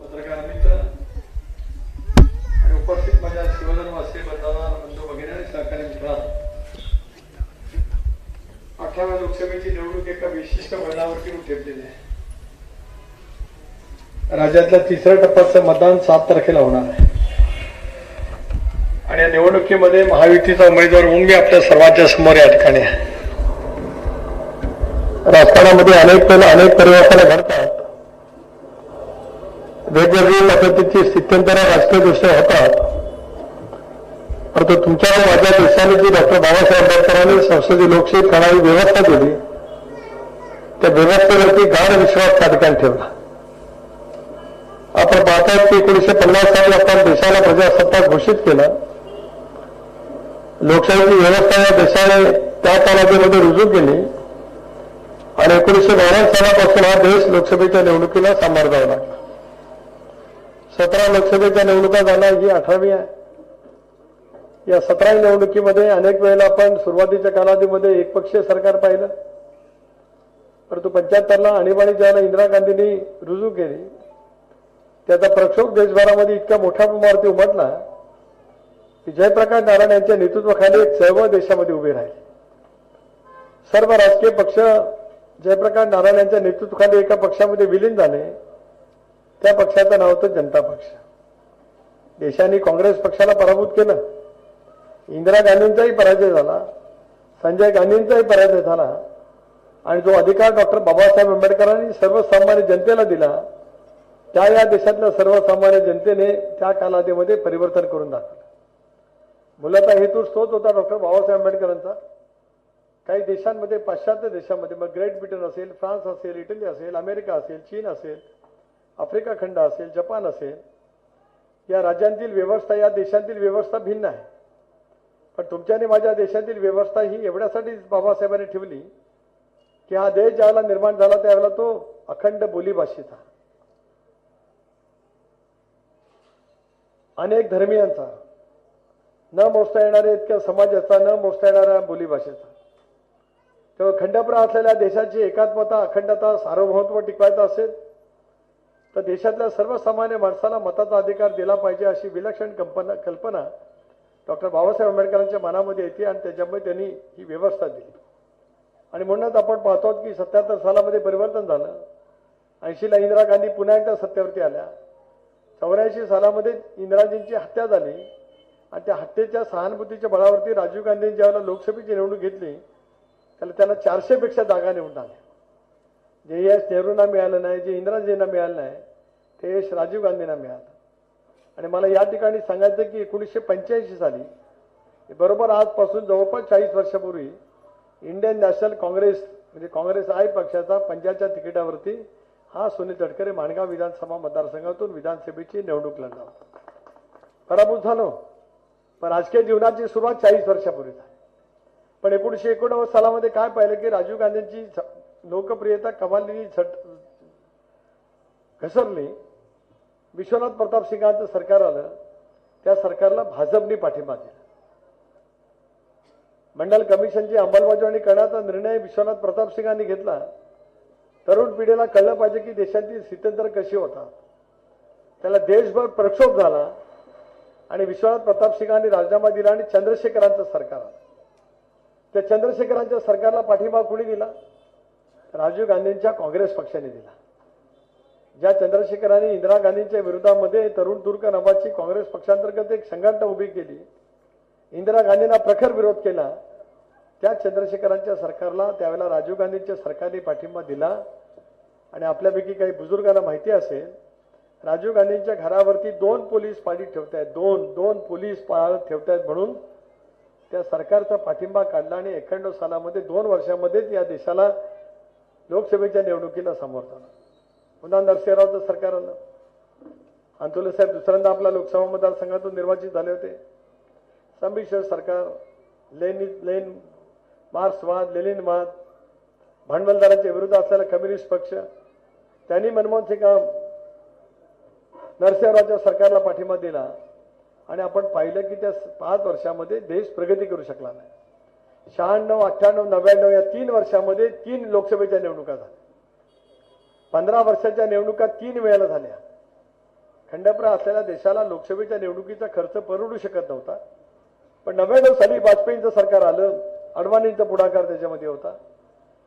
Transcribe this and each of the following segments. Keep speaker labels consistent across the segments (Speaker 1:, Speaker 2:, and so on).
Speaker 1: पत्रकार मित्र आणि उपस्थित माझ्या शिवजनवासी बंधवांना बंधू भगिनी आणि सहकारी मित्रांनो अठराव्या लोकसभेची निवडणूक एका विशिष्ट वळणावरती ठेवलेली आहे. राज्यातल्या तिसऱ्या टप्प्याचं मतदान सात तारखेला होणार आहे. आणि या निवडणुकीमध्ये महायुतीचा उमेदवार म्हणून मी आपल्या सर्वांच्या समोर या ठिकाणी आहे. राजकारणामध्ये अनेक वेळेला अनेक परिवर्तनं घडतात. वेगवेगळी पद्धतीची स्थित्यंतर राजकीय दृष्ट्या होतात. परंतु तुमच्या माझ्या देशाने जी डॉक्टर बाबासाहेब आंबेडकरांनी संसदीय लोकशाही प्रणाली व्यवस्था दिली त्या व्यवस्थेवरती गाढ विश्वास त्या ठिकाणी ठेवला. आपण पाहतात की एकोणीशे पन्नास साली आपण देशाला प्रजासत्ताक घोषित केलं. लोकशाहीची व्यवस्था या देशाने त्या कालावधीमध्ये रुजू केली. आणि एकोणीसशे बावन्न सालापासून हा देश लोकसभेच्या निवडणुकीला सामोरं जावा लागला. सतरा लोकसभेच्या निवडणुका झाल्या ही अठरावी आहे. या सतरा निवडणुकीमध्ये अनेक वेळेला आपण सुरुवातीच्या कालावधीमध्ये एकपक्षीय सरकार पाहिलं. परंतु पंच्याहत्तरला आणीबाणी ज्याला इंदिरा गांधींनी रुजू केली त्याचा प्रक्षोभ देशभरामध्ये इतक्या मोठ्या प्रमाणावरती उमटला की जयप्रकाश नारायण यांच्या नेतृत्वाखाली एक चळवळ देशामध्ये उभी राहिली. सर्व राजकीय पक्ष जयप्रकाश नारायण यांच्या नेतृत्वाखाली एका पक्षामध्ये विलीन झाले. त्या पक्षाचं नाव होतं जनता पक्ष. देशाने काँग्रेस पक्षाला पराभूत केलं. इंदिरा गांधींचाही पराजय झाला. संजय गांधींचाही पराजय झाला. आणि जो अधिकार डॉक्टर बाबासाहेब आंबेडकरांनी सर्वसामान्य जनतेला दिला त्या या देशातल्या सर्वसामान्य जनतेने त्या कालावधीमध्ये परिवर्तन करून दाखवलं. मूलतः हेतू तोच होता डॉक्टर बाबासाहेब आंबेडकरांचा. काही देशांमध्ये पाश्चात्य देशांमध्ये मग ग्रेट ब्रिटन असेल फ्रान्स असेल इटली असेल अमेरिका असेल चीन असेल आफ्रिका खंड असेल जपान असेल या राज्यांतील व्यवस्था या देशांतील व्यवस्था भिन्न आहे. पण तुमच्या आणि माझ्या देशातील व्यवस्था ही एवढ्यासाठीच बाबासाहेबांनी ठेवली की हा देश ज्यावेळेला निर्माण झाला त्यावेळेला तो अखंड बोलीभाषेचा. अनेक धर्मियांचा. न मोजता येणाऱ्या इतक्या समाजाचा न मोजता येणाऱ्या बोलीभाषेचा. तेव्हा खंडप्रा असलेल्या देशाची एकात्मता अखंडता सार्वभौमत्व टिकवायचं असेल तर देशातल्या सर्वसामान्य माणसाला मताचा अधिकार दिला पाहिजे अशी विलक्षण कंपना कल्पना डॉक्टर बाबासाहेब आंबेडकरांच्या मनामध्ये येते आणि त्याच्यामुळे त्यांनी ही व्यवस्था दिली. आणि म्हणूनच आपण पाहतो की सत्याहत्तर सालामध्ये परिवर्तन झालं. ऐंशीला इंदिरा गांधी पुन्हा एकदा सत्तेवरती आल्या. चौऱ्याऐंशी सालामध्ये इंदिराजींची हत्या झाली. आणि त्या हत्येच्या सहानुभूतीच्या बळावरती राजीव गांधींनी ज्यावेळेला लोकसभेची निवडणूक घेतली त्याला त्यांना चारशेपेक्षा जागा निवडून आल्या. जे यश नेहरूंना मिळालं नाही जे इंदिराजींना मिळालं नाही ते यश राजीव गांधींना मिळालं. आणि मला या ठिकाणी सांगायचं की एकोणीसशे पंच्याऐंशी साली बरोबर आजपासून जवळपास चाळीस वर्षापूर्वी इंडियन नॅशनल काँग्रेस म्हणजे काँग्रेस आय पक्षाचा पंजाबच्या तिकिटावरती हा सुनील तटकरे माणगाव विधानसभा मतदारसंघातून विधानसभेची निवडणूक लढला पराभूत झालो. पण राजकीय जीवनाची सुरुवात चाळीस वर्षापूर्वी झाली. पण एकोणीसशे एकोणनव्वद सालामध्ये काय पाहिलं की राजीव गांधींची स- लोकप्रियता कमालीने झट घसरली. विश्वनाथ प्रताप सिंगांचं सरकार आलं. त्या सरकारला भाजपने पाठिंबा दिला. मंडल कमिशनची अंमलबजावणी करण्याचा निर्णय विश्वनाथ प्रताप सिंगांनी घेतला. तरुण पिढीला कळलं पाहिजे की देशातील स्थित्यंतर कशी होता त्याला देशभर प्रक्षोभ झाला आणि विश्वनाथ प्रताप सिंगांनी राजीनामा दिला आणि चंद्रशेखरांचं सरकार आलं. त्या चंद्रशेखरांच्या सरकारला पाठिंबा कुणी दिला? राजीव गांधींच्या काँग्रेस पक्षाने दिला. ज्या चंद्रशेखरांनी इंदिरा गांधींच्या विरोधामध्ये तरुण तुर्क नावाची काँग्रेस पक्षांतर्गत एक संघटना उभी केली. इंदिरा गांधींना प्रखर विरोध केला. त्या चंद्रशेखरांच्या सरकारला त्यावेळेला राजीव गांधींच्या सरकारने पाठिंबा दिला. आणि आपल्यापैकी काही बुजुर्गांना माहिती असेल राजीव गांधींच्या घरावरती दोन पोलीस पाळीत ठेवतायत. दोन दोन पोलीस पाळत ठेवतायत म्हणून त्या सरकारचा पाठिंबा काढला आणि एकोणनव्वद सालामध्ये दोन वर्षामध्येच या देशाला लोकसभेच्या निवडणुकीला समोर जाणार. पुन्हा नरसिंहरावचं सरकार आलं. अंतुले साहेब दुसऱ्यांदा आपल्या लोकसभा मतदारसंघातून निर्वाचित झाले होते. संमिश्र सरकार लेन लेन मार्क्सवाद लेनिनवाद भांडवलदारांच्या विरुद्ध असलेला कम्युनिस्ट पक्ष त्यांनी मनमोहन सिंग नरसिंहरावच्या सरकारला पाठिंबा दिला. आणि आपण पाहिलं की त्या पाच वर्षामध्ये देश प्रगती करू शकला नाही. शहाण्णव अठ्ठ्याण्णव नव्याण्णव या तीन वर्षामध्ये तीन लोकसभेच्या निवडणुका झाल्या. पंधरा वर्षाच्या निवडणुका तीन वेळेला झाल्या.
Speaker 2: खंडप्र असलेल्या देशाला लोकसभेच्या निवडणुकीचा खर्च परवडू शकत नव्हता. पण नव्याण्णव साली वाजपेयींचं सरकार आलं अडवाणींचा पुढाकार त्याच्यामध्ये होता.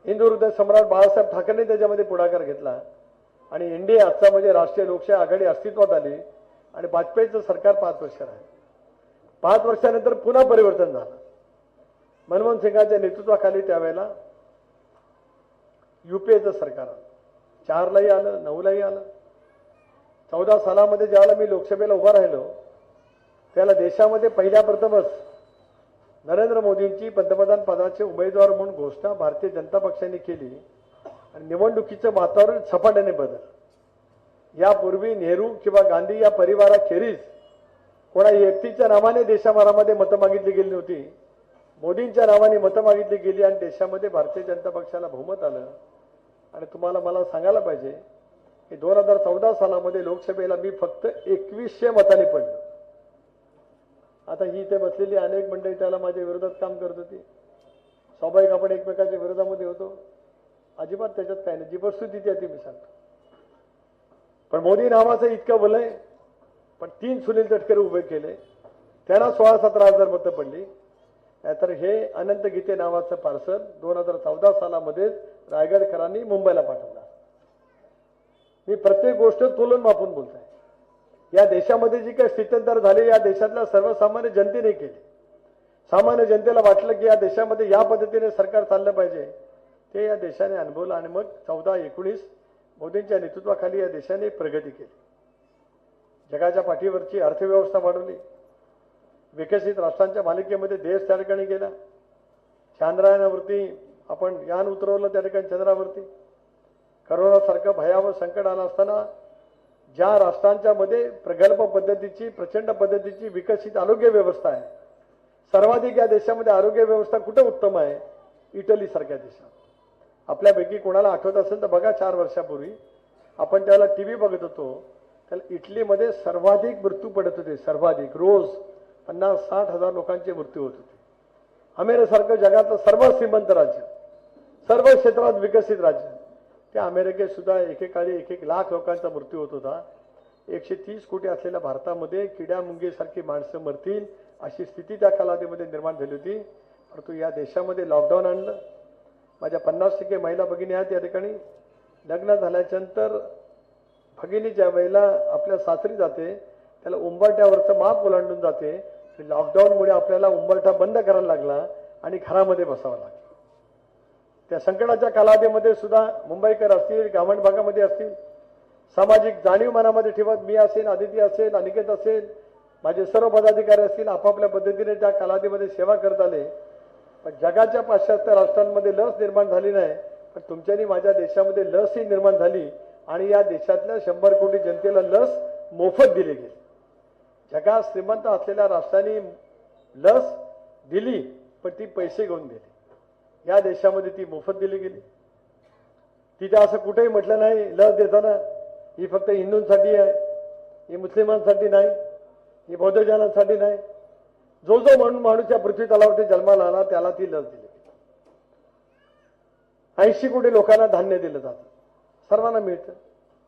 Speaker 2: हिंदू हृदय सम्राट बाळासाहेब ठाकरेंनी त्याच्यामध्ये पुढाकार घेतला. आणि एनडीए आजचा म्हणजे राष्ट्रीय लोकशाही आघाडी अस्तित्वात आली आणि वाजपेयीचं सरकार पाच वर्ष राहिलं. पाच वर्षानंतर पुन्हा परिवर्तन झालं. मनमोहन सिंगाच्या नेतृत्वाखाली त्यावेळेला युपीएचं सरकार आलं. चारलाही आलं नऊलाही आलं. चौदा सालामध्ये ज्यावेळेला मी लोकसभेला उभा राहिलो त्याला देशामध्ये पहिल्या प्रथमच नरेंद्र मोदींची पंतप्रधान पदाचे उमेदवार म्हणून घोषणा भारतीय जनता पक्षाने केली आणि निवडणुकीचं वातावरण झपाट्याने बदल. यापूर्वी नेहरू किंवा गांधी या परिवाराखेरीज कोणा व्यक्तीच्या नावाने देशाभरामध्ये मतं मागितली गेली नव्हती. मोदींच्या नावाने मतं मागितली गेली आणि देशामध्ये भारतीय जनता पक्षाला बहुमत आलं. आणि तुम्हाला मला सांगायला पाहिजे की दोन हजार चौदा सालामध्ये लोकसभेला मी फक्त एकवीसशे मताने पडलो. आता ही इथे बसलेली अनेक मंडळी त्याला माझ्या विरोधात काम करत होती. स्वाभाविक आपण एकमेकाच्या विरोधामध्ये होतो. अजिबात त्याच्यात काय नाही. जी परिस्थिती आहे ती मी सांगतो. पण मोदी नावाचं इतकं बोलय पण तीन सुनील तटकरे उभे केले. त्यांना सोळा सतरा हजार मतं पडली. नाहीतर हे अनंत गीते नावाचं पार्सल दोन हजार चौदा सालामध्येच रायगडकरांनी मुंबईला पाठवलं. मी प्रत्येक गोष्ट तोलून मापून बोलतोय. या देशामध्ये जी काही स्थित्यंतर झाले या देशातल्या सर्वसामान्य जनतेने केली. सामान्य जनतेला वाटलं की या देशामध्ये या पद्धतीने सरकार चाललं पाहिजे. ते या देशाने अनुभवलं आणि मग चौदा एकोणीस मोदींच्या नेतृत्वाखाली या देशाने प्रगती केली. जगाच्या पाठीवरची अर्थव्यवस्था वाढवली. विकसित राष्ट्रांच्या मालिकेमध्ये देश त्या ठिकाणी गेला. चांद्रायनावरती आपण यान उतरवलं त्या ठिकाणी चंद्रावरती. करोनासारखं भयावह संकट आलं असताना ज्या राष्ट्रांच्या मध्ये प्रगल्भ पद्धतीची प्रचंड पद्धतीची विकसित आरोग्य व्यवस्था आहे सर्वाधिक या देशामध्ये आरोग्य व्यवस्था कुठं उत्तम आहे? इटली सारख्या देशात. आपल्यापैकी कोणाला आठवत असेल तर बघा चार वर्षापूर्वी आपण त्याला टी व्ही बघत होतो. त्याला इटलीमध्ये सर्वाधिक मृत्यू पडत होते सर्वाधिक रोज. पन्नास साठ हजार लोकांचे मृत्यू होत होते. अमेरिकेसारखं जगातलं सर्व श्रीमंत राज्य सर्व क्षेत्रात विकसित राज्य त्या अमेरिकेत सुद्धा एकेकाळी एक एक लाख लोकांचा मृत्यू होत होता. एकशे तीस कोटी असलेल्या भारतामध्ये किड्या मुंगीसारखी माणसं मरतील अशी स्थिती त्या कालावधीमध्ये निर्माण झाली होती. परंतु या देशामध्ये लॉकडाऊन आणलं. माझ्या पन्नास टक्के महिला भगिनी आहेत या ठिकाणी. लग्न झाल्याच्यानंतर भगिनी ज्या वेळेला आपल्या सासरी जाते. त्याला उंबरट्यावरचं माप ओलांडून जाते. लॉकडाऊनमुळे आपल्याला उंबरठा बंद करायला लागला आणि घरामध्ये बसावं लागलं. त्या संकटाच्या कालावधीमध्ये सुद्धा मुंबईकर असतील ग्रामीण भागामध्ये असतील सामाजिक जाणीव मनामध्ये ठेवत मी असेल आदिती असेल अनिकेत असेल माझे सर्व पदाधिकारी असतील आपापल्या पद्धतीने त्या कालावधीमध्ये सेवा करत आले. पण जगाच्या पाश्चात्य राष्ट्रांमध्ये लस निर्माण झाली नाही पण तुमच्यानी माझ्या देशामध्ये लस ही निर्माण झाली आणि या देशातल्या शंभर कोटी जनतेला लस मोफत दिली गेली. जगात श्रीमंत असलेल्या राष्ट्रांनी लस दिली पण ती पैसे घेऊन दिली या देशामध्ये ती मोफत दिली गेली. तिथे असं कुठेही म्हटलं नाही लस देताना ही फक्त हिंदूंसाठी आहे ही मुस्लिमांसाठी नाही ही बौद्धजनांसाठी नाही. जो जो म्हणून माणूस या पृथ्वी तलावरती जन्माला आला त्याला ती लस दिली ऐंशी कोटी लोकांना धान्य दिलं जातं. सर्वांना मिळतं.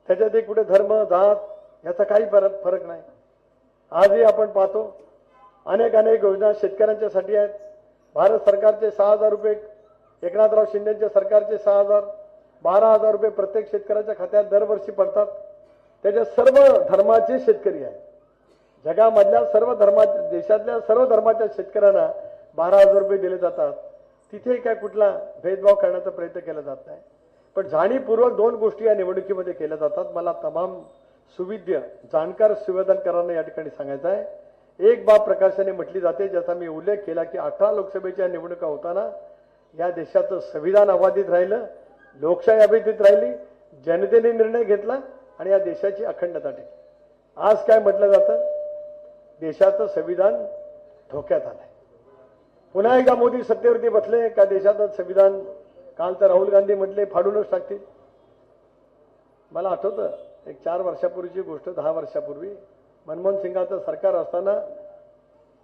Speaker 2: त्याच्यात एक कुठे धर्म जात याचा काही फरक फरक नाही. आजही आपण पाहतो अनेक अनेक योजना शेतकऱ्यांच्यासाठी आहेत. भारत सरकारचे सहा हजार रुपये एकनाथराव शिंदेच्या सरकारचे सहा हजार बारा हजार रुपये प्रत्येक शेतकऱ्याच्या खात्यात दरवर्षी पडतात. त्याच्या सर्व धर्माचे शेतकरी आहेत. जगामधल्या सर्व धर्मा देशातल्या सर्व धर्माच्या शेतकऱ्यांना बारा हजार रुपये दिले जातात. तिथे काय कुठला भेदभाव करण्याचा प्रयत्न केला जात नाही. पण जाणीवपूर्वक दोन गोष्टी या निवडणुकीमध्ये केल्या जातात. मला तमाम सुविद्य जाणकार सुवेदनकरांना या ठिकाणी सांगायचं आहे. एक बाब प्रकाशाने म्हटली जाते ज्याचा मी उल्लेख केला की अठरा लोकसभेच्या निवडणुका होताना या देशाचं संविधान अबाधित राहिलं लोकशाही अबाधित राहिली जनतेने निर्णय घेतला आणि या देशाची अखंडता टिकली. आज काय म्हटलं जातं? देशाचं संविधान धोक्यात आलंय. पुन्हा एकदा मोदी सत्तेवरती बसले का देशाचं संविधान? काल तर राहुल गांधी म्हटले फाडूनच टाकतील. मला आठवतं एक चार वर्षापूर्वीची गोष्ट दहा वर्षापूर्वी. मनमोहन सिंगाचं सरकार असताना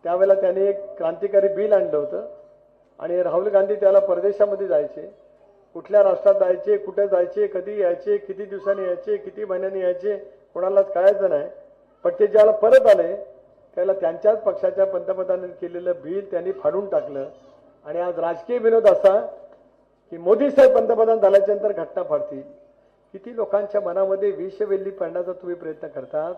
Speaker 2: त्यावेळेला त्याने एक क्रांतिकारी बिल आणलं होतं. आणि राहुल गांधी त्याला परदेशामध्ये जायचे. कुठल्या राष्ट्रात जायचे कुठे जायचे कधी यायचे किती दिवसांनी यायचे किती महिन्यांनी यायचे कोणालाच कळायचं नाही. पण ते ज्याला परत आले त्याला त्यांच्याच पक्षाच्या पंतप्रधानांनी केलेलं बिल त्यांनी फाडून टाकलं. आणि आज राजकीय विनोद असा की मोदी साहेब पंतप्रधान झाल्याच्यानंतर घटना फाडतील. किती लोकांच्या मनामध्ये विषवेल्ली पडण्याचा तुम्ही प्रयत्न करतात?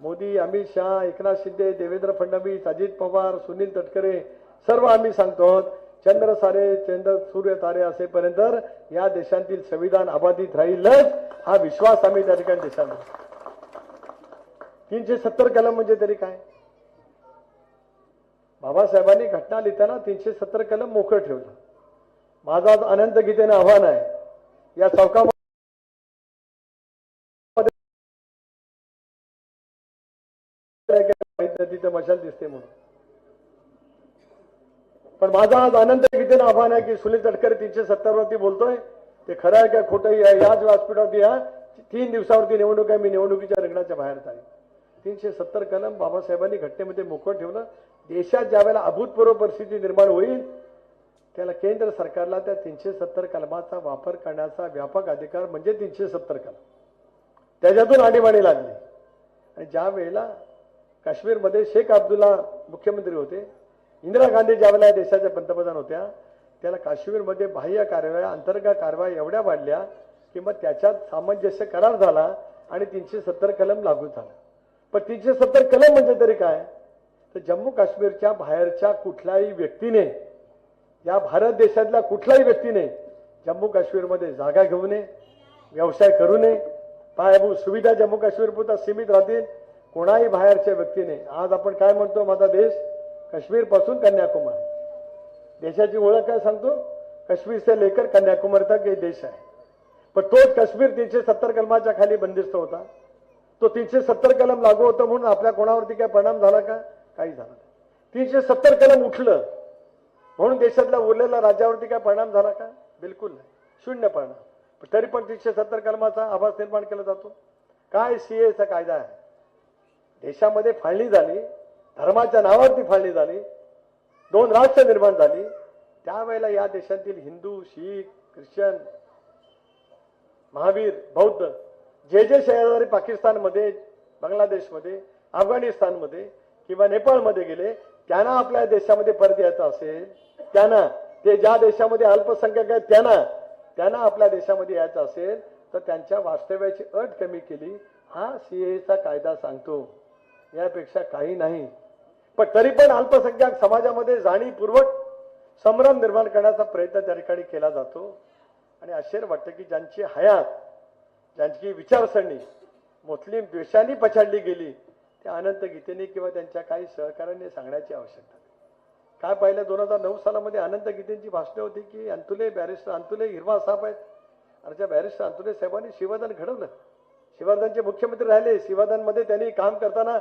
Speaker 2: मोदी अमित शहा एकनाथ शिंदे देवेंद्र फडणवीस अजित पवार सुनील तटकरे सर्व आम्ही सांगतो चंद्र सारे चंद्र सूर्य तारे असेपर्यंत या देशांतील संविधान अबाधित राहीलच हा विश्वास आम्ही त्या ठिकाणी देशाला तीनशे सत्तर कलम म्हणजे तरी काय? बाबासाहेबांनी घटना लिहिताना तीनशे सत्तर कलम मोकळं ठेवलं. माझा आज अनंत गीतेने आव्हान आहे. या चौकामध्ये मशाल दिसते म्हणून. पण माझा आज अनंत गीतेनं आव्हान आहे की सुनील तटकरे तीनशे सत्तर वरती बोलतोय. ते खरं आहे का खोटं आहे? याच व्यासपीठावरती या. तीन दिवसावरती निवडणूक आहे. मी निवडणुकीच्या रिंगणाच्या बाहेर आहे तीनशे सत्तर कलम बाबासाहेबांनी घटनेमध्ये मोकळं ठेवलं. देशात ज्यावेळेला अभूतपूर्व परिस्थिती निर्माण होईल त्याला केंद्र सरकारला त्या तीनशे सत्तर कलमाचा वापर करण्याचा व्यापक अधिकार म्हणजे तीनशे सत्तर कलम. त्याच्यातून आणीबाणी लागली. आणि ज्या वेळेला काश्मीरमध्ये शेख अब्दुल्ला मुख्यमंत्री होते. इंदिरा गांधी ज्यावेळेला या देशाच्या पंतप्रधान होत्या त्याला काश्मीरमध्ये बाह्य कारवाया अंतर्गत कारवाया एवढ्या वाढल्या की मग त्याच्यात सामंजस्य करार झाला आणि तीनशे सत्तर कलम लागू झाला. पण तीनशे सत्तर कलम म्हणजे तरी काय? तर जम्मू काश्मीरच्या बाहेरच्या कुठल्याही व्यक्तीने या भारत देशातल्या कुठल्याही व्यक्तीने जम्मू काश्मीरमध्ये जागा घेऊ नये व्यवसाय करू नये पायाभूत सुविधा जम्मू काश्मीर पुरता सीमित राहतील कोणाही बाहेरच्या व्यक्तीने आज आपण काय म्हणतो माझा देश? काश्मीरपासून कन्याकुमारी. देशाची ओळख काय सांगतो? काश्मीर से लेकर कन्याकुमारी तक हे देश आहे. पण तोच काश्मीर तीनशे सत्तर कलमाच्या खाली बंदिस्त होता. तो तीनशे सत्तर कलम लागू होतं म्हणून आपल्या कोणावरती काय परिणाम झाला का? काही झाला नाही. तीनशे सत्तर कलम उठलं म्हणून देशातल्या उरलेल्या राज्यावरती काय परिणाम झाला का? बिलकुल नाही. शून्य परिणाम. तरी पण तीनशे सत्तर कलमाचा आभास निर्माण केला जातो. काय सी एचा कायदा आहे? देशामध्ये फाळणी झाली धर्माच्या नावावरती फाळणी झाली दोन राष्ट्र निर्माण झाली. त्यावेळेला या देशातील हिंदू शीख ख्रिश्चन महावीर बौद्ध जे जे शेजारी पाकिस्तानमध्ये बांगलादेशमध्ये अफगाणिस्तानमध्ये किंवा नेपाळमध्ये गेले त्यांना आपल्या देशामध्ये परत यायचं असेल त्यांना ते ज्या देशामध्ये अल्पसंख्याक आहेत त्यांना त्यांना आपल्या देशामध्ये यायचं असेल तर त्यांच्या वास्तव्याची अट कमी केली हा सीएचा कायदा सांगतो. यापेक्षा काही नाही. पण तरी पण अल्पसंख्याक समाजामध्ये जाणीवपूर्वक संभ्रम निर्माण करण्याचा प्रयत्न त्या ठिकाणी केला जातो. आणि आश्चर्य वाटतं की ज्यांची हयात ज्यांची विचारसरणी मुस्लिम द्वेषांनी पछाडली गेली त्या अनंत गीतेने किंवा त्यांच्या काही सहकार्याने सांगण्याची आवश्यकता काय पाहिलं दोन हजार नऊ सालामध्ये अनंत गीतेंची भाषणं होती की अंतुले बॅरिस्टर अंतुले हिरवा साहेब आहेत. आणि त्या बॅरिस्टर अंतुले साहेबांनी शिवादान घडवलं. शिवादानचे मुख्यमंत्री राहिले. शिवादानमध्ये त्यांनी काम करताना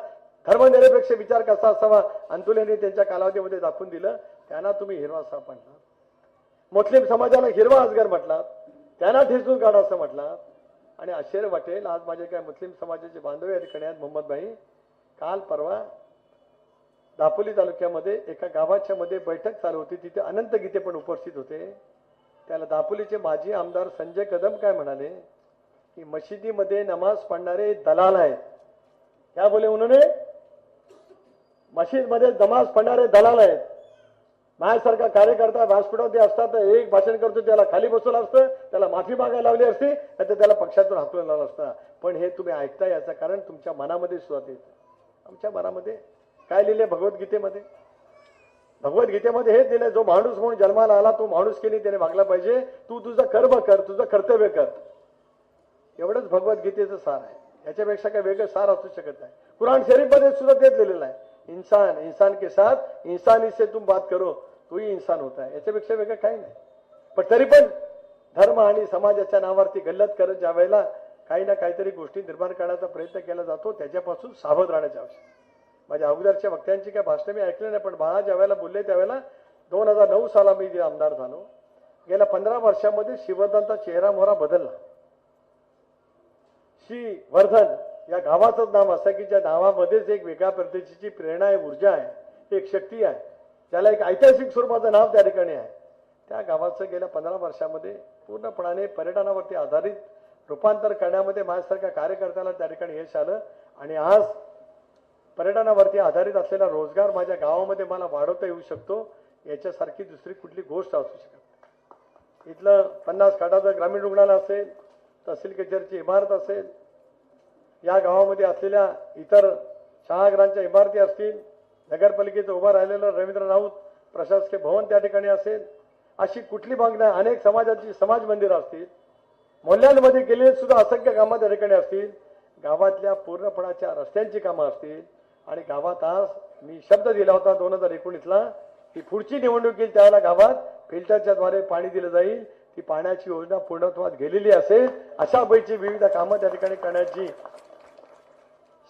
Speaker 2: धर्मनिरपेक्ष विचार कसा असावा? अंतुलेने त्यांच्या कालावधीमध्ये दाखवून दिलं. त्यांना तुम्ही हिरवा साप म्हटला मुस्लिम समाजाला हिरवा अजगर म्हटला त्यांना ठेचून काढा असं म्हटला आणि आश्चर्य वाटेल आज माझे काय मुस्लिम समाजाचे बांधव या ठिकाणी आहेत मोहम्मद भाई काल परवा दापोली तालुक्यामध्ये एका गावाच्या मध्ये बैठक चालू होती. तिथे अनंत गीते पण उपस्थित होते. त्याला दापोलीचे माजी आमदार संजय कदम काय म्हणाले? की मशिदीमध्ये नमाज पडणारे दलाल आहेत. क्या बोले उन्होंने? मशीदमध्ये दमास पडणारे दलाल आहेत. माझ्यासारखा कार्यकर्ता व्यासपीठावरती असतात तर एक भाषण करतो त्याला खाली बसवलं असतं त्याला माफी मागायला लावली असती नाही तर त्याला पक्षातून हाकलून लावलं असतं. पण हे तुम्ही ऐकता याचं कारण तुमच्या मनामध्ये सुरुवात येतं. आमच्या मनामध्ये काय लिहिले भगवद्गीतेमध्ये? भगवद्गीतेमध्ये हेच दिलं जो माणूस म्हणून जन्माला आला तो माणूस केली त्याने भागला पाहिजे. तू तुझं कर्म कर तुझं कर्तव्य कर. एवढंच भगवद्गीतेचं सार आहे. याच्यापेक्षा काही वेगळं सार असू शकत नाही. कुराण शरीफमध्ये सुद्धा तेच लिहिलेलं आहे. इंसान इंसान के साथ इंसानी से तुम बात करो तोही इंसान होता है। याच्यापेक्षा वेगळं काही नाही. पण तरी पण धर्म आणि समाजाच्या नावावरती गल्लत करत ज्या वेळेला काही ना काहीतरी गोष्टी निर्माण करण्याचा प्रयत्न केला जातो त्याच्यापासून सावध राहण्याची आवश्यकता माझ्या अगोदरच्या वक्त्यांची काय भाषण मी ऐकले नाही पण बाळा ज्या वेळेला बोलले त्यावेळेला दोन हजार नऊ साला मी जे आमदार झालो गेल्या पंधरा वर्षामध्ये शिवर्धनचा चेहरा मोहरा बदलला. श्री वर्धन या गावाचंच नाव असं की ज्या नावामध्येच एक वेगळ्या पद्धतीची प्रेरणा आहे ऊर्जा आहे एक शक्ती आहे त्याला एक ऐतिहासिक स्वरूपाचं नाव त्या ठिकाणी आहे. त्या गावाचं गेल्या पंधरा वर्षामध्ये पूर्णपणाने पर्यटनावरती आधारित रूपांतर करण्यामध्ये माझ्यासारख्या कार्यकर्त्याला त्या ठिकाणी यश आलं आणि आज पर्यटनावरती आधारित असलेला रोजगार माझ्या गावामध्ये मला वाढवता येऊ शकतो याच्यासारखी दुसरी कुठली गोष्ट असू शकत इथलं पन्नास खाटाचं ग्रामीण रुग्णालय असेल तहसील कचेरीची इमारत असेल या गावामध्ये असलेल्या इतर शहागृहांच्या इमारती असतील नगरपालिकेचं उभं राहिलेलं रवींद्र राऊत प्रशासकीय भवन त्या ठिकाणी असेल अशी कुठली मागण्या अनेक समाजाची समाज मंदिरं असतील मोहल्ल्यांमध्ये गेलेले सुद्धा असंख्य कामं त्या ठिकाणी असतील गावातल्या पूर्णपणाच्या रस्त्यांची कामं असतील. आणि गावात आज मी शब्द दिला होता दोन हजार एकोणीसला की पुढची निवडणूक येईल त्यावेळेला गावात फिल्टरच्या द्वारे पाणी दिलं जाईल. ती पाण्याची योजना पूर्णत्वात गेलेली असेल अशा पैकी विविध कामं त्या ठिकाणी करण्याची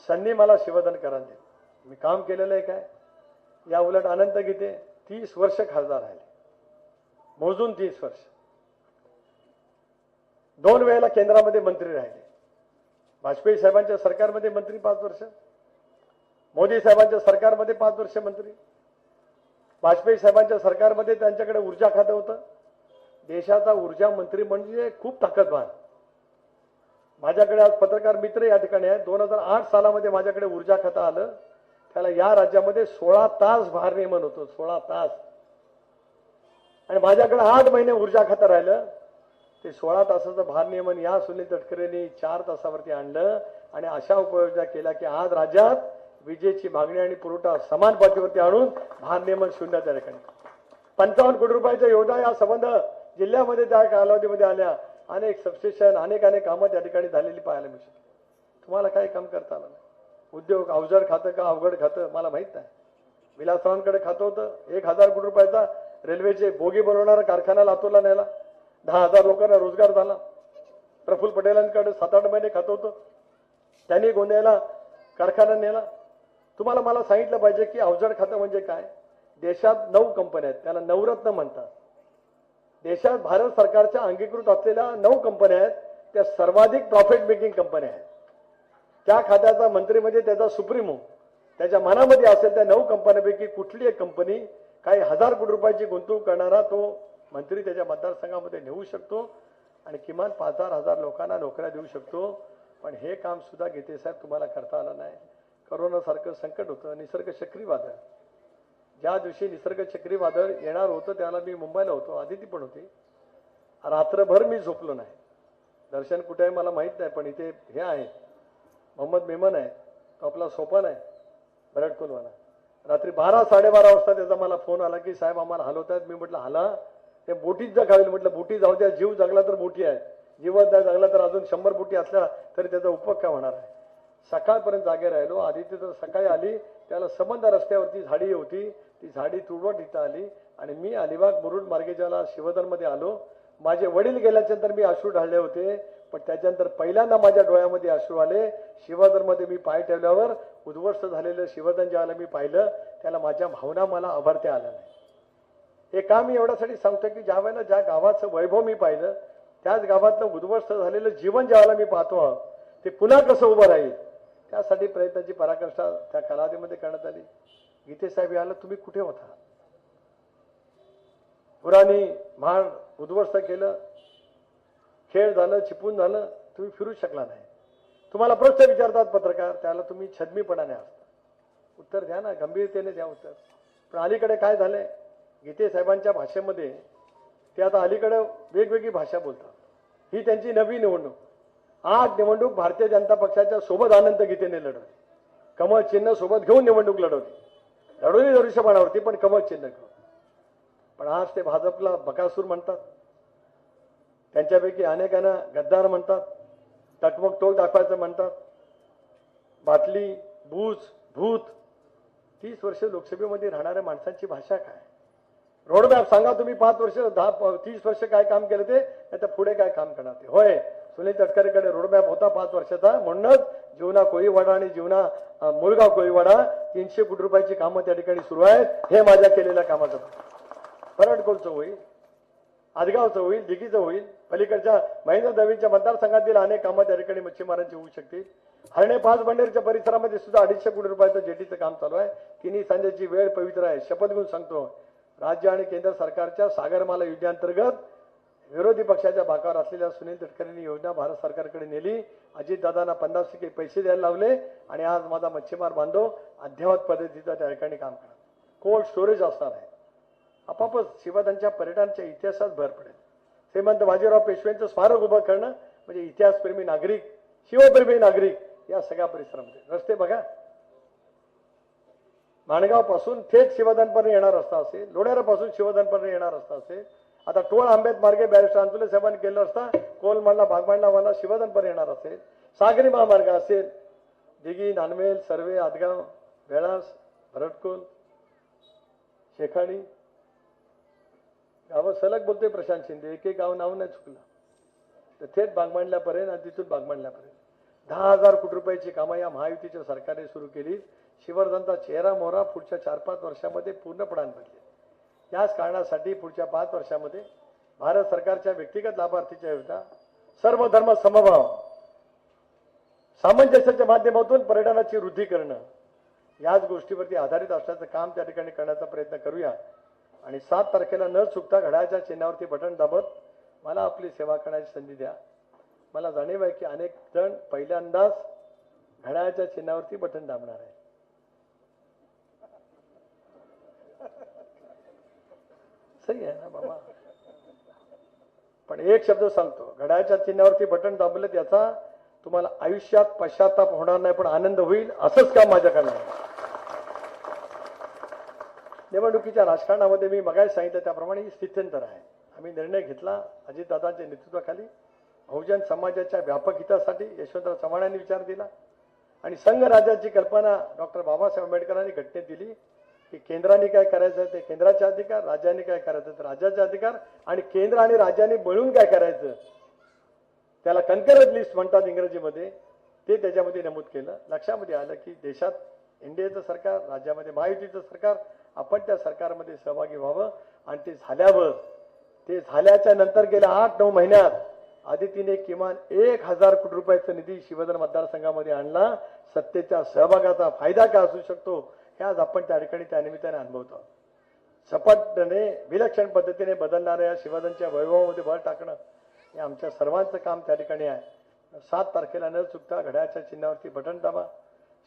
Speaker 2: संधी मला शिवधन करा मी काम केलेलं आहे काय? या उलट अनंत गीते तीस वर्ष खासदार राहिले. मोजून तीस वर्ष. दोन वेळेला केंद्रामध्ये मंत्री राहिले. वाजपेयी साहेबांच्या सरकारमध्ये मंत्री पाच वर्ष. मोदी साहेबांच्या सरकारमध्ये पाच वर्ष मंत्री. वाजपेयी साहेबांच्या सरकारमध्ये त्यांच्याकडे ऊर्जा खातं होतं. देशाचा ऊर्जा मंत्री म्हणजे खूप ताकदवान. माझ्याकडे आज पत्रकार मित्र या ठिकाणी आहेत. दोन हजार आठ सालामध्ये माझ्याकडे ऊर्जा खातं आलं. त्याला या राज्यामध्ये सोळा तास भार नियमन होतो. सोळा तास. आणि माझ्याकडे आठ महिने ऊर्जा खातं राहिलं. ते सोळा तासाचं भार नियमन या सुनील तटकरेंनी चार तासावरती आणलं. आणि अशा उपाययोजना केल्या की आज राज्यात विजेची मागणी आणि पुरवठा समान पातळीवरती आणून भार नियमन शून्य त्या ठिकाणी पंचावन्न कोटी रुपयाच्या योजना या संबंध जिल्ह्यामध्ये त्या कालावधीमध्ये आल्या. अनेक सबस्टेशन अनेक अनेक कामं त्या ठिकाणी झालेली पाहायला मिळू तुम्हाला काही काम करता आलं नाही. उद्योग अवजड खातं का अवघड खातं मला माहीत नाही. विलासरावांकडे खातं होतं. एक हजार कोटी रुपयाचा रेल्वेचे बोगी बनवणारा कारखाना लातूरला नेला. दहा हजार लोकांना रोजगार झाला. प्रफुल्ल पटेलांकडे सात आठ महिने खातं होतं. त्यांनी गोंदियाला कारखाना नेला. तुम्हाला मला सांगितलं पाहिजे की अवजड खातं म्हणजे काय? देशात नऊ कंपन्या आहेत. त्याला नवरत्न म्हणतात. देशात भारत सरकारच्या अंगीकृत असलेल्या नऊ कंपन्या आहेत त्या सर्वाधिक प्रॉफिट मेकिंग कंपन्या आहेत. त्या खात्याचा मंत्री म्हणजे त्याचा सुप्रीमो. त्याच्या मनामध्ये असेल त्या नऊ कंपन्यांपैकी कुठली एक कंपनी काही हजार कोटी रुपयाची गुंतवणूक करणारा तो मंत्री त्याच्या मतदारसंघामध्ये नेऊ शकतो आणि किमान पाच हजार हजार लोकांना नोकऱ्या देऊ शकतो. पण हे काम सुद्धा गीते साहेब तुम्हाला करता आलं नाही. करोनासारखं संकट होतं निसर्ग चक्रीवादळ. ज्या दिवशी निसर्ग चक्रीवादळ येणार होतं त्याला मी मुंबईला होतो. आदिती पण होती. रात्रभर मी झोपलो नाही. दर्शन कुठे आहे मला माहीत नाही पण इथे हे आहे. मोहम्मद मेमन आहे. तो आपला सोपन आहे. भरडकुलवाला रात्री बारा साडेबारा वाजता त्याचा मला फोन आला की साहेब आम्हाला हलवत आहेत मी म्हटलं हाला. ते बोटीत जा खावेल म्हटलं बोटी जाऊ द्या जीव जगला तर बोटी आहे. जीवत नाही जगला तर अजून शंभर बोटी असल्या तरी त्याचा उपयोग काय होणार आहे? सकाळपर्यंत जागे राहिलो. आदित्य तर सकाळी आली. त्याला संबंध रस्त्यावरती झाडी होती. ती झाडी तुडवत इथं आली आणि मी अलिबाग मुरुड मार्गेजाला शिवधनमध्ये आलो. माझे वडील गेल्याच्यानंतर मी अश्रू ढाळले होते पण त्याच्यानंतर पहिल्यांदा माझ्या डोळ्यामध्ये अश्रू आले. शिवधनमध्ये मी पाय ठेवल्यावर उद्ध्वस्त झालेलं शिवधन ज्याला मी पाहिलं. त्याला माझ्या भावना मला आभारत्या आल्या नाही. हे काम मी एवढ्यासाठी सांगतो की ज्या वेळेला ज्या गावाचं वैभव मी पाहिलं त्याच गावातलं उद्ध्वस्त झालेलं जीवन ज्यावेळेला मी पाहतो ते पुन्हा कसं उभं राहील? त्यासाठी प्रयत्नाची पराकाष्ठा त्या कालावधीमध्ये करण्यात आली. गीते साहेब याला तुम्ही कुठे होता? पुराणी महाड उद्ध्वस्त केलं खेळ झालं चिपून झालं तुम्ही फिरू शकला नाही. तुम्हाला प्रश्न विचारतात पत्रकार त्याला तुम्ही छदमीपणाने असता उत्तर द्या ना गंभीरतेने द्या उत्तर. पण अलीकडे काय झालंय? गीते साहेबांच्या भाषेमध्ये ते आता अलीकडे वेगवेगळी भाषा बोलतात. ही त्यांची नवी निवडणूक. आठ निवडणूक भारतीय जनता पक्षाच्या सोबत अनंत गीतेने लढवली. कमळ चिन्ह सोबत घेऊन निवडणूक लढवली. लढवली धनुष्यबाणावरती पण कमळ चिन्ह घेऊन. पण आज ते भाजपला बकासूर म्हणतात. त्यांच्यापैकी अनेकांना गद्दार म्हणतात. टकमक टोक दाखवायचं म्हणतात. बाटली भूज भूत तीस वर्ष लोकसभेमध्ये राहणाऱ्या माणसांची भाषा काय? रोडमॅप सांगा तुम्ही पाच वर्ष दहा तीस वर्ष काय काम केलं ते? नाही तर पुढे काय काम करणार ते? होय. सुनील तटकरेकडे रोडमॅप होता पाच वर्षाचा. म्हणूनच जीवना कोळीवाडा आणि जीवना मुळगाव कोळीवाडा तीनशे कोटी रुपयाची कामं त्या ठिकाणी सुरू आहेत. हे माझ्या केलेल्या कामाचं. परडकोलचं होईल? आदगावचं होईल? दिघीचं होईल? पलीकडच्या महेंद्र दवींच्या मतदारसंघातील अनेक कामं त्या ठिकाणी मच्छीमारांची होऊ शकतील. हरणे पाच बंडेरच्या परिसरामध्ये सुद्धा अडीचशे कोटी रुपयाचं जेटीचं काम चालू आहे. तिन्ही सांजेची वेळ पवित्र आहे. शपथ घेऊन सांगतो. राज्य आणि केंद्र सरकारच्या सागरमाला योजनेअंतर्गत विरोधी पक्षाच्या भागावर असलेल्या सुनील तटकरेंनी योजना भारत सरकारकडे नेली. अजितदादांना पन्नास टक्के पैसे द्यायला लावले आणि आज माझा मच्छीमार बांधव अद्ययावत पद्धतीचा त्या ठिकाणी काम करणार कोल्ड स्टोरेज असणार आहे. आपापच शिवादांच्या पर्यटनाच्या इतिहासात भर पडेल. श्रीमंत बाजीराव पेशव्यांचं स्मारक उभं करणं म्हणजे इतिहासप्रेमी नागरिक शिवप्रेमी नागरिक या सगळ्या परिसरामध्ये. रस्ते बघा. माणगावपासून थेट शिवदानपर्यंत येणार रस्ता असेल लोण्यारापासून शिवदानपर्यंत येणार रस्ता असेल आता टोळ आंबेत मार्गे बॅरिस्टर अंतुले साहेबांनी केलं असता कोलमांडला भागमांडला मला शिवधनपर येणार असेल. सागरी महामार्ग असेल. दिघी नानवेल सर्वे आदगाव वेळास भरटकोल शेखाडी. गावं सलग बोलतोय प्रशांत शिंदे. एक एक गाव नाव नाही चुकलं. तर थेट बागमांडल्यापर्यंत आणि तिथून बागमांडल्यापर्यंत. दहा हजार कोटी रुपयाची कामं या महायुतीच्या सरकारने सुरू केली शिवर्धनचा चेहरा मोहरा पुढच्या चार पाच वर्षामध्ये पूर्णपणाने बदलेल याच कारणासाठी पुढच्या पाच वर्षामध्ये भारत सरकारच्या व्यक्तिगत लाभार्थीच्या योजना सर्व धर्म समभाव सामंजस्याच्या माध्यमातून पर्यटनाची वृद्धी करणं याच गोष्टीवरती आधारित असल्याचं काम त्या ठिकाणी करण्याचा प्रयत्न करूया. आणि सात तारखेला न चुकता घड्याळाच्या चिन्हावरती बटन दाबत मला आपली सेवा करण्याची संधी द्या. मला जाणीव आहे की अनेक जण पहिल्यांदाच घड्याच्या चिन्हावरती बटन दाबणार आहे सही आहे ना बाबा? पण एक शब्द सांगतो घड्याच्या चिन्हावरती बटन दाबलं त्याचा तुम्हाला आयुष्यात पश्चाताप होणार नाही पण आनंद होईल असंच काम माझ्याकडनं निवडणुकीच्या राजकारणामध्ये मी मगाय सांगितलं त्याप्रमाणे स्थित्यंतर आहे. आम्ही निर्णय घेतला अजितदादांच्या नेतृत्वाखाली. बहुजन समाजाच्या व्यापक हितासाठी यशवंतराव चव्हाणांनी विचार दिला. आणि संघ राज्याची कल्पना डॉक्टर बाबासाहेब आंबेडकरांनी घटनेत दिली. की केंद्राने काय करायचं ते केंद्राचे अधिकार राज्याने काय करायचं तर राज्याचे अधिकार आणि केंद्र आणि राज्याने मिळून काय करायचं? त्याला कन्करत लिस्ट म्हणतात इंग्रजीमध्ये. ते त्याच्यामध्ये नमूद केलं. लक्षामध्ये आलं की देशात एनडीएचं सरकार राज्यामध्ये महायुतीचं सरकार आपण त्या सरकारमध्ये सहभागी व्हावं आणि ते झाल्यावर ते झाल्याच्यानंतर गेल्या आठ नऊ महिन्यात आदितीने किमान एक हजार कोटी रुपयाचा निधी शिवधन मतदारसंघामध्ये आणला. सत्तेच्या सहभागाचा फायदा काय असू शकतो? हे आज आपण त्या ठिकाणी त्यानिमित्ताने अनुभवतो. सपाटने विलक्षण पद्धतीने बदलणाऱ्या या वैभवामध्ये भर टाकणं हे आमच्या सर्वांचं काम त्या ठिकाणी आहे. सात तारखेला न चुकता घड्याच्या चिन्हावरती बटन दाबा.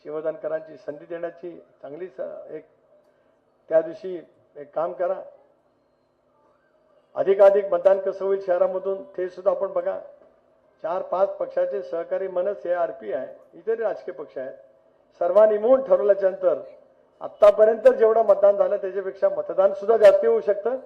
Speaker 2: शिवदानकरांची संधी देण्याची चांगली स- एक त्या दिवशी एक काम करा. अधिकाधिक मतदान कसं होईल शहरामधून ते सुद्धा आपण बघा. चार पाच पक्षाचे सहकारी मनस हे आर पी आहे इतरही राजकीय पक्ष आहेत. सर्वांनी मिळून ठरवल्याच्यानंतर आत्तापर्यंत आतापर्यंत जेवढं मतदान झालं त्याच्यापेक्षा मतदान सुद्धा जास्त होऊ शकतं.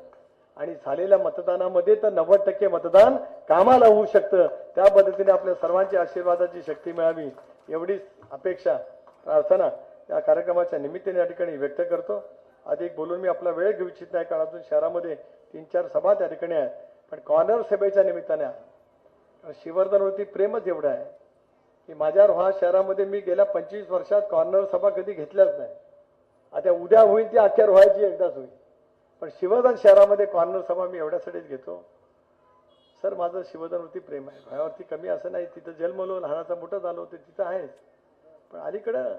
Speaker 2: आणि झालेल्या मतदानामध्ये तर नव्वद टक्के मतदान कामाला होऊ शकतं. त्या पद्धतीने आपल्या सर्वांची आशीर्वादाची शक्ती मिळावी एवढीच अपेक्षा प्रार्थना या कार्यक्रमाच्या निमित्ताने या ठिकाणी व्यक्त करतो. अधिक बोलून मी आपला वेळ घेऊ इच्छित नाही कारण अजून शहरामध्ये तीन चार सभा त्या ठिकाणी आहेत. पण कॉर्नर सभेच्या निमित्ताने आहे. शिवर्धनवरती प्रेमच एवढं आहे. की माझ्या रोहा शहरामध्ये मी गेल्या पंचवीस वर्षात कॉर्नर सभा कधी घेतल्याच नाही. आता उद्या होईल ती अखेर व्हायची एकदाच होईल. पण शिवधन शहरामध्ये कॉर्नर सभा मी एवढ्यासाठीच घेतो. सर माझं शिवधनवरती प्रेम आहे. भावावरती कमी असं नाही. तिथं जन्मलो लहानाचा मोठं झालो ते तिथं आहेच. पण अलीकडं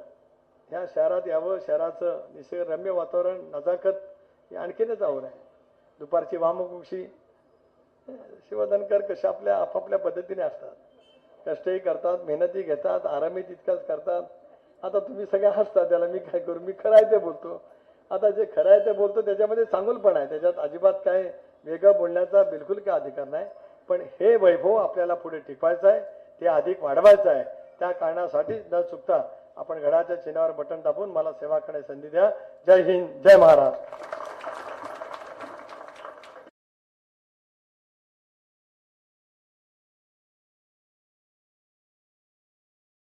Speaker 2: ह्या शहरात यावं शहराचं निसर्गरम्य वातावरण नजाकत हे आणखीनच आवड आहे. दुपारची वामकुक्षी शिवधनकर कशा आपल्या आपापल्या पद्धतीने असतात. कष्टही करतात मेहनती घेतात आरामी तितकाच करतात. आता तुम्ही सगळे हसता त्याला मी काय करू? मी खरं आहे ते बोलतो. आता जे खरं आहे ते बोलतो त्याच्यामध्ये चांगुलपण आहे. त्याच्यात अजिबात काय वेगळं बोलण्याचा बिलकुल काय अधिकार नाही. पण हे वैभव आपल्याला पुढे टिकवायचं आहे ते अधिक वाढवायचं आहे. त्या कारणासाठी न चुकता आपण घडाच्या चिन्हावर बटन दाबून मला सेवा करण्याची संधी द्या. जय हिंद जय महाराष्ट्र